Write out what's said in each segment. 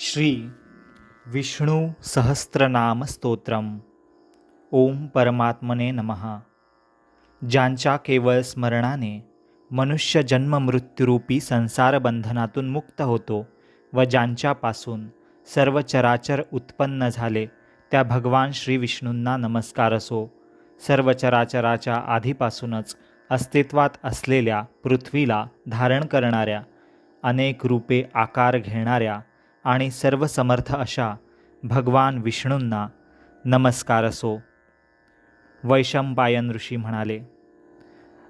श्री विष्णू सहस्त्रनाम स्तोत्रम. ओम परमात्मने नमः. ज्यांच्या केवळ स्मरणाने मनुष्य जन्म मृत्यूरूपी संसारबंधनातून मुक्त होतो व ज्यांच्यापासून सर्व चराचर उत्पन्न झाले त्या भगवान श्री विष्णूंना नमस्कार असो. सर्व चराचराच्या आधीपासूनच अस्तित्वात असलेल्या पृथ्वीला धारण करणाऱ्या अनेक रूपे आकार घेणाऱ्या आणि सर्व समर्थ अशा भगवान विष्णूंना नमस्कार असो. वैशंपायन ऋषी म्हणाले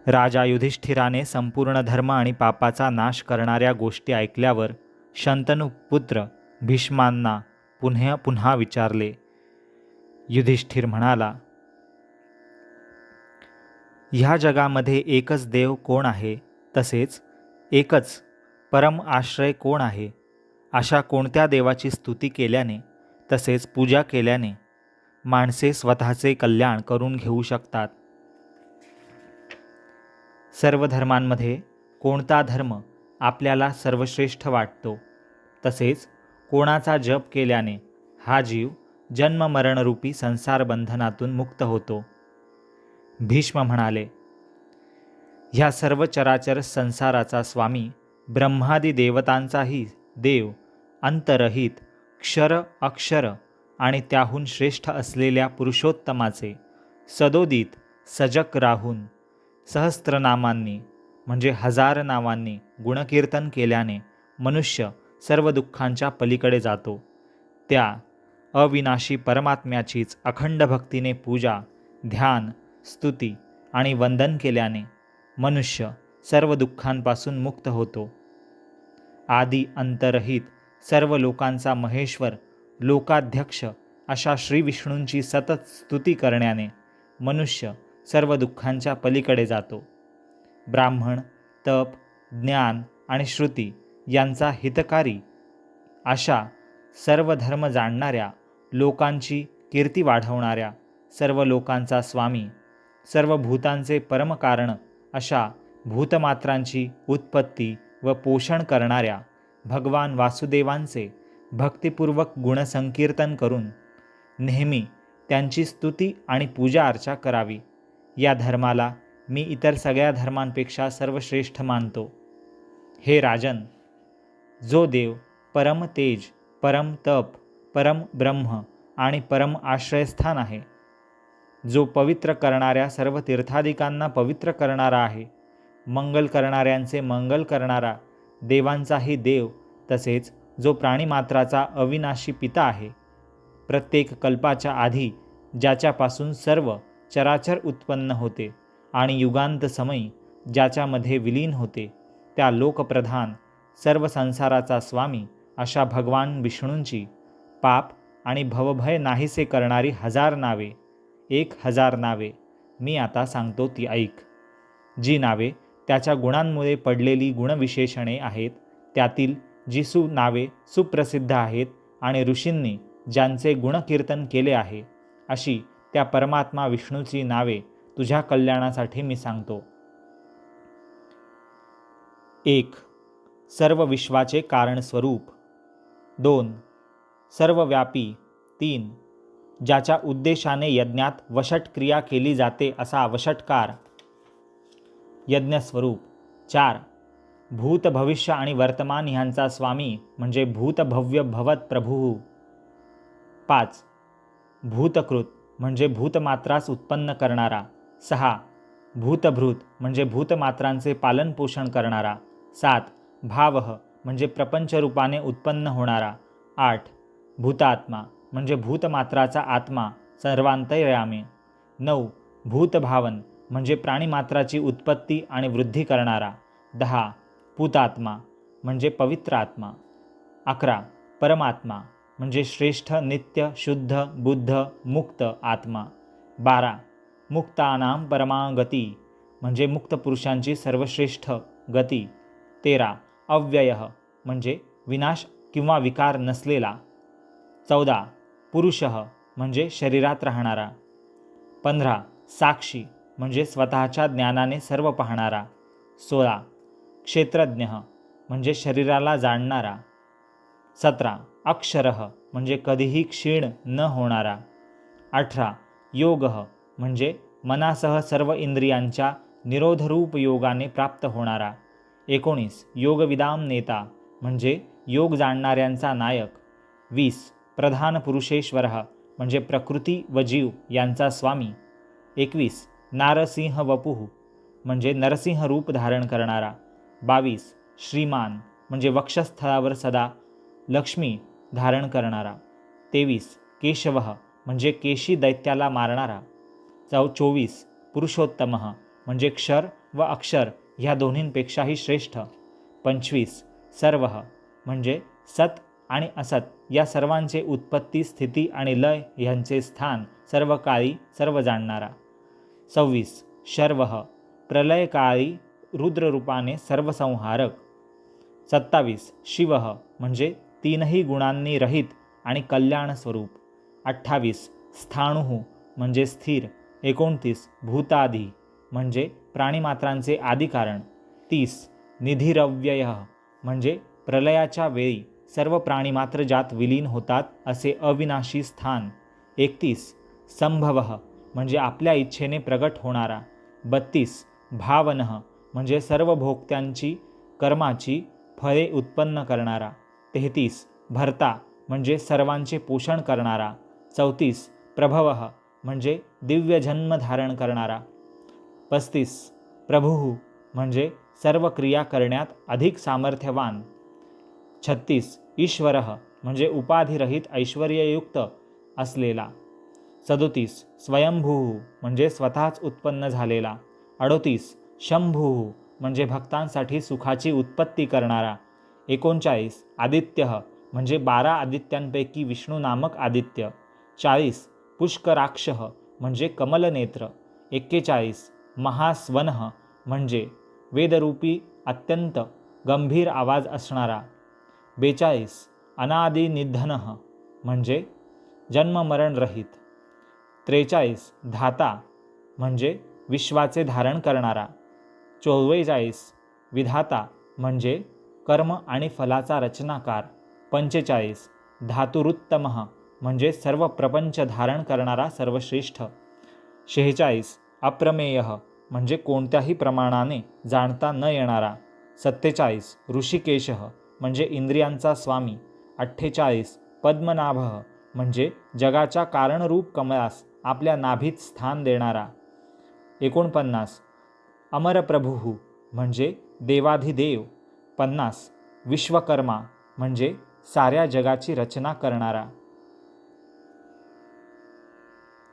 राजा युधिष्ठिराने संपूर्ण धर्म आणि पापाचा नाश करणाऱ्या गोष्टी ऐकल्यावर शंतनुपुत्र भीष्मांना पुन्हा पुन्हा विचारले. युधिष्ठिर म्हणाला ह्या जगामध्ये एकच देव कोण आहे? तसेच एकच परम आश्रय कोण आहे? अशा कोणत्या देवाची स्तुती केल्याने तसेच पूजा केल्याने माणसे स्वतःचे कल्याण करून घेऊ शकतात. सर्व धर्मांमध्ये कोणता धर्म आपल्याला सर्वश्रेष्ठ वाटतो तसेच कोणाचा जप केल्याने हा जीव जन्ममरणरूपी संसार बंधनातून मुक्त होतो. भीष्म म्हणाले ह्या सर्व चराचर संसाराचा स्वामी ब्रह्मादी देवतांचाही देव अंतरहित क्षर अक्षर आणि त्याहून श्रेष्ठ असलेल्या पुरुषोत्तमाचे सदोदित सजक राहून सहस्त्रनामांनी म्हणजे हजार नावांनी गुणकीर्तन केल्याने मनुष्य सर्व दुःखांच्या पलीकडे जातो. त्या अविनाशी परमात्म्याचीच अखंड भक्तीने पूजा ध्यान स्तुती आणि वंदन केल्याने मनुष्य सर्व दुःखांपासून मुक्त होतो. आदी अंतरहित सर्व लोकांचा महेश्वर लोकाध्यक्ष अशा श्री विष्णूंची सतत स्तुती करण्याने मनुष्य सर्व दुःखांच्या पलीकडे जातो. ब्राह्मण तप ज्ञान आणि श्रुती यांचा हितकारी अशा सर्व धर्म जाणणाऱ्या लोकांची कीर्ती वाढवणाऱ्या सर्व लोकांचा स्वामी सर्व भूतांचे परमकारण अशा भूतमात्रांची उत्पत्ती व पोषण करणाऱ्या भगवान वासुदेवांचे भक्तिपूर्वक गुणसंकीर्तन करून नेहमी त्यांची स्तुती आणि पूजा अर्चा करावी. या धर्माला मी इतर सगळ्या धर्मांपेक्षा सर्वश्रेष्ठ मानतो. हे राजन जो देव परम तेज परम तप परम ब्रह्म आणि परम आश्रयस्थान आहे जो पवित्र करणाऱ्या सर्व तीर्थादिकांना पवित्र करणारा आहे मंगल करणाऱ्यांचे मंगल करणारा देवांचाही देव तसेच जो प्राणीमात्राचा अविनाशी पिता आहे. प्रत्येक कल्पाच्या आधी ज्याच्यापासून सर्व चराचर उत्पन्न होते आणि युगांत समयी ज्याच्यामध्ये विलीन होते त्या लोकप्रधान सर्व संसाराचा स्वामी अशा भगवान विष्णूंची पाप आणि भवभय नाहीसे करणारी हजार नावे एक हजार नावे मी आता सांगतो ती ऐक. जी नावे त्याच्या गुणांमुळे पडलेली गुणविशेषणे आहेत. त्यातील जिसू नावे सुप्रसिद्ध आहेत आणि ऋषींनी ज्यांचे गुणकीर्तन केले आहे अशी त्या परमात्मा विष्णूची नावे तुझ्या कल्याणासाठी मी सांगतो. एक सर्व विश्वाचे कारणस्वरूप दोन सर्वव्यापी. तीन ज्याच्या उद्देशाने यज्ञात वषटक्रिया केली जाते असा वशटकार यज्ञस्वरूप. चार भूत भविष्य आणि वर्तमान ह्यांचा स्वामी म्हणजे भूतभव्य भवत प्रभू. पाच भूतकृत म्हणजे भूतमात्रास उत्पन्न करणारा. सहा भूतभृत म्हणजे भूतमात्रांचे पालनपोषण करणारा. सात भावह म्हणजे प्रपंचरूपाने उत्पन्न होणारा. आठ भूतात्मा म्हणजे भूतमात्राचा आत्मा सर्वांतर्यामी नऊ भूतभावन म्हणजे प्राणीमात्राची उत्पत्ती आणि वृद्धी करणारा. दहा. पूतात्मा म्हणजे पवित्र आत्मा. अकरा. परमात्मा म्हणजे श्रेष्ठ नित्य शुद्ध बुद्ध मुक्त आत्मा. बारा. मुक्तानाम परमागती म्हणजे मुक्त पुरुषांची सर्वश्रेष्ठ गती. तेरा. अव्यय म्हणजे विनाश किंवा विकार नसलेला. चौदा. पुरुष म्हणजे शरीरात राहणारा. पंधरा. साक्षी म्हणजे स्वतःच्या ज्ञानाने सर्व पाहणारा. सोळा. क्षेत्रज्ञ म्हणजे शरीराला जाणणारा. सतरा. अक्षरः म्हणजे कधीही क्षीण न होणारा. अठरा. योग म्हणजे मनासह सर्व इंद्रियांच्या निरोधरूप योगाने प्राप्त होणारा. एकोणीस. योगविदाम नेता म्हणजे योग जाणणाऱ्यांचा नायक. वीस. प्रधान पुरुषेश्वर म्हणजे प्रकृती व जीव यांचा स्वामी. एकवीस. नारसिंह वपुः म्हणजे नरसिंह रूप धारण करणारा. बावीस श्रीमान म्हणजे वक्षस्थळावर सदा. लक्ष्मी धारण करणारा. तेवीस केशव म्हणजे केशी दैत्याला मारणारा. चौ चोवीस पुरुषोत्तम म्हणजे क्षर व अक्षर ह्या दोन्हींपेक्षाही श्रेष्ठ. पंचवीस सर्व म्हणजे सत आणि असत या सर्वांचे उत्पत्ती स्थिती आणि लय ह्यांचे स्थान सर्व काळी सर्व जाणणारा. सव्वीस शर्व प्रलयकाळी रुद्ररूपाने सर्वसंहारक. सत्तावीस शिव म्हणजे तीनही गुणांनी रहित आणि कल्याण स्वरूप अठ्ठावीस स्थाणुः म्हणजे स्थिर. एकोणतीस भूतादी म्हणजे प्राणीमात्रांचे आदिकारण. तीस निधिरव्यय म्हणजे प्रलयाच्या वेळी सर्व प्राणीमात्र ज्यात विलीन होतात असे अविनाशी स्थान. एकतीस संभव म्हणजे आपल्या इच्छेने प्रगट होणारा. बत्तीस. भावन म्हणजे सर्व भोक्त्यांची कर्माची फळे उत्पन्न करणारा. तेहतीस. भरता म्हणजे सर्वांचे पोषण करणारा. चौतीस. प्रभव म्हणजे दिव्य जन्म धारण करणारा. पस्तीस. प्रभू म्हणजे सर्व क्रिया करण्यात अधिक सामर्थ्यवान. छत्तीस. ईश्वर म्हणजे उपाधिरहित ऐश्वर्ययुक्त असलेला. सदोतीस स्वयंभू म्हणजे स्वतःच उत्पन्न झालेला. अडोतीस शंभू म्हणजे भक्तांसाठी सुखाची उत्पत्ती करणारा. एकोणचाळीस आदित्य म्हणजे बारा आदित्यांपैकी विष्णू नामक आदित्य. चाळीस पुष्कराक्ष म्हणजे कमलनेत्र. एक्केचाळीस महास्वन म्हणजे वेदरूपी अत्यंत गंभीर आवाज असणारा. बेचाळीस अनादिनिधन म्हणजे जन्ममरणरहित. त्रेचाळीस धाता म्हणजे विश्वाचे धारण करणारा. चोवेचाळीस विधाता म्हणजे कर्म आणि फलाचा रचनाकार. पंचेचाळीस धातुरुत्तम म्हणजे सर्व प्रपंच धारण करणारा सर्वश्रेष्ठ. शेहेचाळीस अप्रमेय म्हणजे कोणत्याही प्रमाणाने जाणता न येणारा. सत्तेचाळीस ऋषिकेश म्हणजे इंद्रियांचा स्वामी. अठ्ठेचाळीस पद्मनाभ म्हणजे जगाच्या कारणरूप कमळास. आपल्या नाभीत स्थान देणारा. एकोणपन्नास. अमरप्रभू म्हणजे देवाधिदेव. पन्नास. विश्वकर्मा म्हणजे साऱ्या जगाची रचना करणारा.